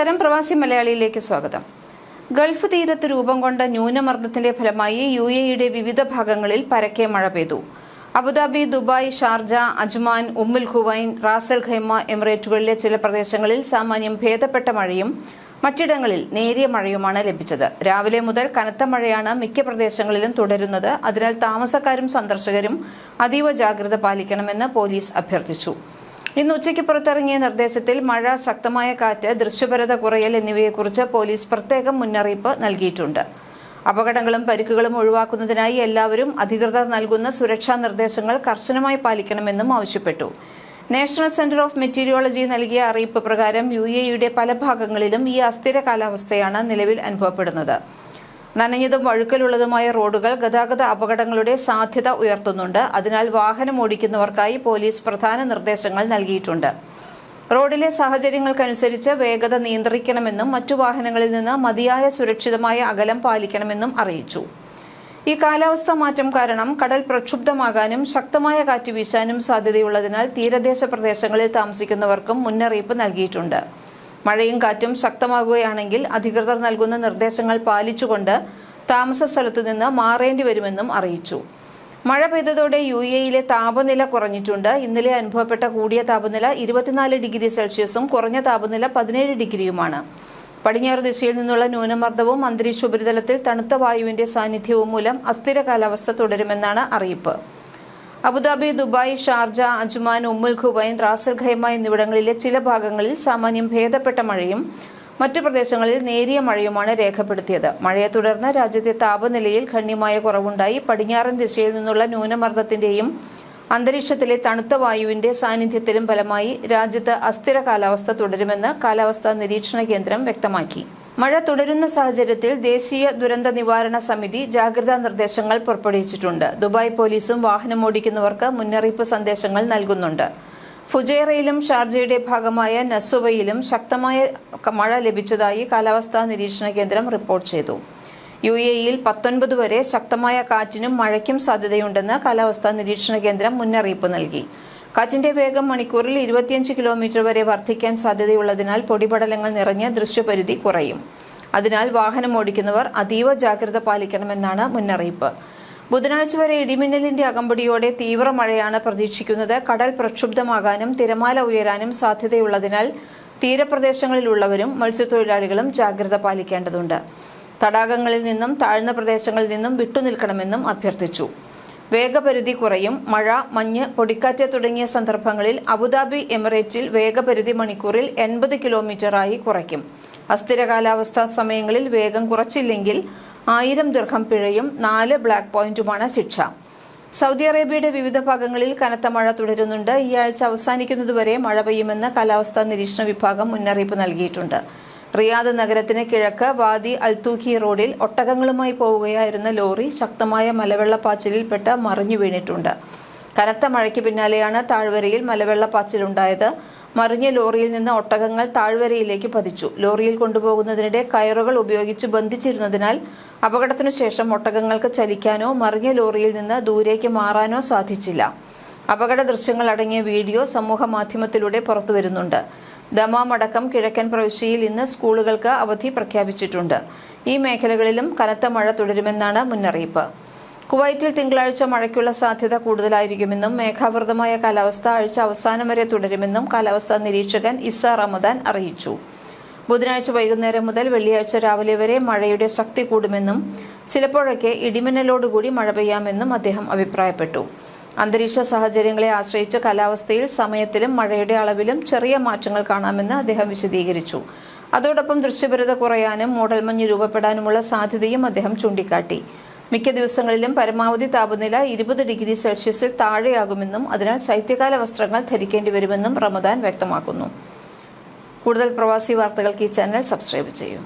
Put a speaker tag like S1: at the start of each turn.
S1: നമസ്കാരം. പ്രവാസി മലയാളിയിലേക്ക് സ്വാഗതം. ഗൾഫ് തീരത്ത് രൂപം കൊണ്ട ന്യൂനമർദ്ദത്തിന്റെ ഫലമായി യു എയുടെ വിവിധ ഭാഗങ്ങളിൽ പരക്കെ മഴ പെയ്തു. Abu Dhabi Dubai Sharjah Ajman Umm al Quwain Ras al Khaimah എമിറേറ്റുകളിലെ ചില പ്രദേശങ്ങളിൽ സാമാന്യം ഭേദപ്പെട്ട മഴയും മറ്റിടങ്ങളിൽ നേരിയ മഴയുമാണ് ലഭിച്ചത്. രാവിലെ മുതൽ കനത്ത മഴയാണ് മിക്ക പ്രദേശങ്ങളിലും തുടരുന്നത്. അതിനാൽ താമസക്കാരും സന്ദർശകരും അതീവ ജാഗ്രത പാലിക്കണമെന്ന് പോലീസ് അഭ്യർത്ഥിച്ചു. ഇന്ന് ഉച്ചയ്ക്ക് പുറത്തിറങ്ങിയ നിർദ്ദേശത്തിൽ മഴ ശക്തമായ കാറ്റ് ദൃശ്യപരത കുറയൽ എന്നിവയെക്കുറിച്ച് പോലീസ് പ്രത്യേകം മുന്നറിയിപ്പ് നൽകിയിട്ടുണ്ട്. അപകടങ്ങളും പരിക്കുകളും ഒഴിവാക്കുന്നതിനായി എല്ലാവരും അധികൃതർ നൽകുന്ന സുരക്ഷാ നിർദ്ദേശങ്ങൾ കർശനമായി പാലിക്കണമെന്നും ആവശ്യപ്പെട്ടു. നാഷണൽ സെന്റർ ഓഫ് മെറ്റീരിയോളജി നൽകിയ അറിയിപ്പ് പ്രകാരം യു എയുടെ പല ഭാഗങ്ങളിലും ഈ അസ്ഥിര കാലാവസ്ഥയാണ് നിലവിൽ അനുഭവപ്പെടുന്നത്. നനഞ്ഞതും വഴുക്കലുള്ളതുമായ റോഡുകൾ ഗതാഗത അപകടങ്ങളുടെ സാധ്യത ഉയർത്തുന്നുണ്ട്. അതിനാൽ വാഹനം ഓടിക്കുന്നവർക്കായി പോലീസ് പ്രധാന നിർദ്ദേശങ്ങൾ നൽകിയിട്ടുണ്ട്. റോഡിലെ സാഹചര്യങ്ങൾക്കനുസരിച്ച് വേഗത നിയന്ത്രിക്കണമെന്നും മറ്റു വാഹനങ്ങളിൽ നിന്ന് മതിയായ സുരക്ഷിതമായ അകലം പാലിക്കണമെന്നും അറിയിച്ചു. ഈ കാലാവസ്ഥാ മാറ്റം കാരണം കടൽ പ്രക്ഷുബ്ധമാകാനും ശക്തമായ കാറ്റ് വീശാനും സാധ്യതയുള്ളതിനാൽ തീരദേശ പ്രദേശങ്ങളിൽ താമസിക്കുന്നവർക്കും മുന്നറിയിപ്പ് നൽകിയിട്ടുണ്ട്. മഴയും കാറ്റും ശക്തമാകുകയാണെങ്കിൽ അധികൃതർ നൽകുന്ന നിർദ്ദേശങ്ങൾ പാലിച്ചുകൊണ്ട് താമസ സ്ഥലത്തു നിന്ന് മാറേണ്ടി വരുമെന്നും അറിയിച്ചു. മഴ പെയ്തതോടെ യു എയിലെ താപനില കുറഞ്ഞിട്ടുണ്ട്. ഇന്നലെ അനുഭവപ്പെട്ട കൂടിയ താപനില ഇരുപത്തിനാല് ഡിഗ്രി സെൽഷ്യസും കുറഞ്ഞ താപനില പതിനേഴ് ഡിഗ്രിയുമാണ്. പടിഞ്ഞാറ് ദിശയിൽ നിന്നുള്ള ന്യൂനമർദ്ദവും അന്തരീക്ഷ ഉപരിതലത്തിൽ തണുത്ത വായുവിന്റെ സാന്നിധ്യവും മൂലം അസ്ഥിര കാലാവസ്ഥ തുടരുമെന്നാണ് അറിയിപ്പ്. അബുദാബി ദുബായ് ഷാർജ അജ്മാൻ ഉമ്മുൽ ഖുബൈൻ റാസൽ ഖൈമ എന്നിവിടങ്ങളിലെ ചില ഭാഗങ്ങളിൽ സാമാന്യം ഭേദപ്പെട്ട മഴയും മറ്റു പ്രദേശങ്ങളിൽ നേരിയ മഴയുമാണ് രേഖപ്പെടുത്തിയത്. മഴയെ തുടർന്ന് രാജ്യത്തെ താപനിലയിൽ ഗണ്യമായ കുറവുണ്ടായി. പടിഞ്ഞാറൻ ദിശയിൽ നിന്നുള്ള ന്യൂനമർദ്ദത്തിന്റെയും അന്തരീക്ഷത്തിലെ തണുത്ത വായുവിന്റെ സാന്നിധ്യത്തിലും ഫലമായി രാജ്യത്ത് അസ്ഥിര കാലാവസ്ഥ തുടരുമെന്ന് കാലാവസ്ഥാ നിരീക്ഷണ കേന്ദ്രം വ്യക്തമാക്കി. മഴ തുടരുന്ന സാഹചര്യത്തിൽ ദേശീയ ദുരന്ത നിവാരണ സമിതി ജാഗ്രതാ നിർദ്ദേശങ്ങൾ പുറപ്പെടുവിച്ചിട്ടുണ്ട്. ദുബായ് പോലീസും വാഹനം ഓടിക്കുന്നവർക്ക് മുന്നറിയിപ്പ് സന്ദേശങ്ങൾ നൽകുന്നുണ്ട്. ഫുജേറയിലും ഷാർജയുടെ ഭാഗമായ നസുവയിലും ശക്തമായ മഴ ലഭിച്ചതായി കാലാവസ്ഥാ നിരീക്ഷണ കേന്ദ്രം റിപ്പോർട്ട് ചെയ്തു. യു എ ഇയിൽ പത്തൊൻപത് വരെ ശക്തമായ കാറ്റിനും മഴയ്ക്കും സാധ്യതയുണ്ടെന്ന് കാലാവസ്ഥാ നിരീക്ഷണ കേന്ദ്രം മുന്നറിയിപ്പ് നൽകി. കാറ്റിന്റെ വേഗം മണിക്കൂറിൽ ഇരുപത്തിയഞ്ച് കിലോമീറ്റർ വരെ വർദ്ധിക്കാൻ സാധ്യതയുള്ളതിനാൽ പൊടിപടലങ്ങൾ നിറഞ്ഞ ദൃശ്യപരിധി കുറയും. അതിനാൽ വാഹനം ഓടിക്കുന്നവർ അതീവ ജാഗ്രത പാലിക്കണമെന്നാണ് മുന്നറിയിപ്പ്. ബുധനാഴ്ച വരെ ഇടിമിന്നലിന്റെ അകമ്പടിയോടെ തീവ്ര മഴയാണ് പ്രതീക്ഷിക്കുന്നത്. കടൽ പ്രക്ഷുബ്ധമാകാനും തിരമാല ഉയരാനും സാധ്യതയുള്ളതിനാൽ തീരപ്രദേശങ്ങളിലുള്ളവരും മത്സ്യത്തൊഴിലാളികളും ജാഗ്രത പാലിക്കേണ്ടതുണ്ട്. തടാകങ്ങളിൽ നിന്നും താഴ്ന്ന പ്രദേശങ്ങളിൽ നിന്നും വിട്ടുനിൽക്കണമെന്നും അഭ്യർത്ഥിച്ചു. വേഗപരിധി കുറയും മഴ മഞ്ഞ് പൊടിക്കാറ്റ് തുടങ്ങിയ സന്ദർഭങ്ങളിൽ അബുദാബി എമിറേറ്റിൽ വേഗപരിധി മണിക്കൂറിൽ എൺപത് കിലോമീറ്ററായി കുറയ്ക്കും. അസ്ഥിര കാലാവസ്ഥാ സമയങ്ങളിൽ വേഗം കുറച്ചില്ലെങ്കിൽ ആയിരം ദീർഘം പിഴയും നാല് ബ്ലാക്ക് പോയിന്റുമാണ് ശിക്ഷ. സൗദി അറേബ്യയുടെ വിവിധ ഭാഗങ്ങളിൽ കനത്ത മഴ തുടരുന്നുണ്ട്. ഈ ആഴ്ച അവസാനിക്കുന്നതുവരെ മഴ പെയ്യുമെന്ന് കാലാവസ്ഥാ നിരീക്ഷണ വിഭാഗം മുന്നറിയിപ്പ് നൽകിയിട്ടുണ്ട്. റിയാദ് നഗരത്തിന് കിഴക്ക് വാദി അൽത്തൂഖി റോഡിൽ ഒട്ടകങ്ങളുമായി പോവുകയായിരുന്ന ലോറി ശക്തമായ മലവെള്ളപ്പാച്ചിലിൽപ്പെട്ട് മറിഞ്ഞു വീണിട്ടുണ്ട്. കനത്ത മഴയ്ക്ക് പിന്നാലെയാണ് താഴ്വരയിൽ മലവെള്ളപ്പാച്ചിലുണ്ടായത്. മറിഞ്ഞ ലോറിയിൽ നിന്ന് ഒട്ടകങ്ങൾ താഴ്വരയിലേക്ക് പതിച്ചു. ലോറിയിൽ കൊണ്ടുപോകുന്നതിനിടെ കയറുകൾ ഉപയോഗിച്ച് ബന്ധിച്ചിരുന്നതിനാൽ അപകടത്തിനു ശേഷം ഒട്ടകങ്ങൾക്ക് ചലിക്കാനോ മറിഞ്ഞ ലോറിയിൽ നിന്ന് ദൂരേക്ക് മാറാനോ സാധിച്ചില്ല. അപകട ദൃശ്യങ്ങൾ അടങ്ങിയ വീഡിയോ സമൂഹ മാധ്യമത്തിലൂടെ പുറത്തുവരുന്നുണ്ട്. ദമാം അടക്കം കിഴക്കൻ പ്രവിശ്യയിൽ ഇന്ന് സ്കൂളുകൾക്ക് അവധി പ്രഖ്യാപിച്ചിട്ടുണ്ട്. ഈ മേഖലകളിലും കനത്ത മഴ തുടരുമെന്നാണ് മുന്നറിയിപ്പ്. കുവൈറ്റിൽ തിങ്കളാഴ്ച മഴയ്ക്കുള്ള സാധ്യത കൂടുതലായിരിക്കുമെന്നും മേഘാവൃതമായ കാലാവസ്ഥ ആഴ്ച അവസാനം വരെ തുടരുമെന്നും കാലാവസ്ഥാ നിരീക്ഷകൻ ഇസ റമദാൻ അറിയിച്ചു. ബുധനാഴ്ച വൈകുന്നേരം മുതൽ വെള്ളിയാഴ്ച രാവിലെ വരെ മഴയുടെ ശക്തി കൂടുമെന്നും ചിലപ്പോഴൊക്കെ ഇടിമിന്നലോടുകൂടി മഴ പെയ്യാമെന്നും അദ്ദേഹം അഭിപ്രായപ്പെട്ടു. അന്തരീക്ഷ സാഹചര്യങ്ങളെ ആശ്രയിച്ച് കാലാവസ്ഥയിൽ സമയത്തിലും മഴയുടെ അളവിലും ചെറിയ മാറ്റങ്ങൾ കാണാമെന്ന് അദ്ദേഹം വിശദീകരിച്ചു. അതോടൊപ്പം ദൃശ്യപരത കുറയാനും മൂടൽമഞ്ഞ് രൂപപ്പെടാനുമുള്ള സാധ്യതയും അദ്ദേഹം ചൂണ്ടിക്കാട്ടി. മിക്ക ദിവസങ്ങളിലും പരമാവധി താപനില ഇരുപത് ഡിഗ്രി സെൽഷ്യസിൽ താഴെയാകുമെന്നും അതിനാൽ ശൈത്യകാല വസ്ത്രങ്ങൾ ധരിക്കേണ്ടി വരുമെന്നും റമദാൻ വ്യക്തമാക്കുന്നു. കൂടുതൽ പ്രവാസി വാർത്തകൾക്ക് ഈ ചാനൽ സബ്സ്ക്രൈബ് ചെയ്യൂ.